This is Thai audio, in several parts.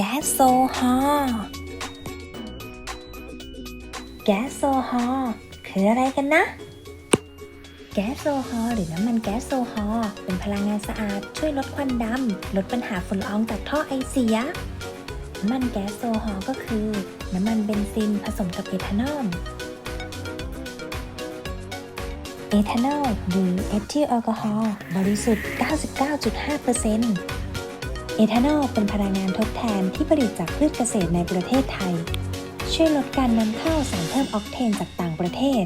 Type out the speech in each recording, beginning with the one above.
แก๊สโซฮอล์แก๊สโซฮอล์คืออะไรกันนะ แก๊สโซฮอล์หรือน้ำมันแก๊สโซฮอล์เป็นพลังงานสะอาดช่วยลดควันดำ ลดปัญหาฝุ่นละอองจากท่อไอเสีย น้ำมันแก๊สโซฮอล์ก็คือ น้ำมันเบนซินผสมกับเอทานอล เอทานอลหรือเอทิลแอลกอฮอล์บริสุทธิ์ 99.5%เเอทานอลเป็นพลังงานทดแทนที่ผลิตจากพืชเกษตรในประเทศไทย ช่วยลดการนำเข้าสารเพิ่มออกเทนจากต่างประเทศ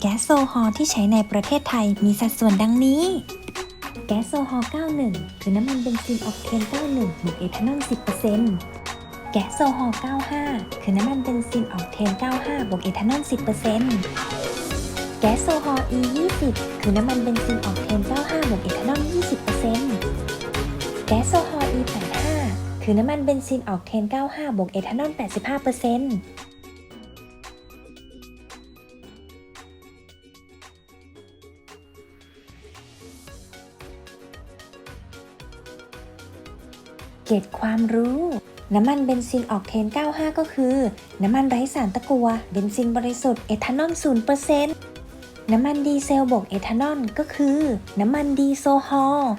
แก๊สโซฮอลที่ใช้ในประเทศไทยมีสัดส่วนดังนี้ แก๊สโซฮอล 91 คือน้ำมันเบนซินออกเทน 91บวกเอทานอล 10%แก๊สโซฮอล 95 คือน้ำมันเบนซินออกเทน 95 บวกเอทานอล 10%แก๊สโซฮอล E 20 คือน้ำมันเบนซินออกเทน 95 บวกเอทานอล 20%แก๊สโซฮ อล์ E 85 คือน้ำมันเบนซินออกเทน 95 บวกเอทานอล 85%เกร็ดความรู้ น้ำมันเบนซินออกเทน 95 ก็คือ น้ำมันไร้สารตะกัว เบนซินบริสุทธิ์เอทานอล 0%น้ำมันดีเซลบวกเอทานอลก็คือ น้ำมันดีโซฮอล์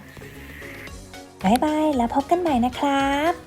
บายบาย แล้วพบกันใหม่นะครับ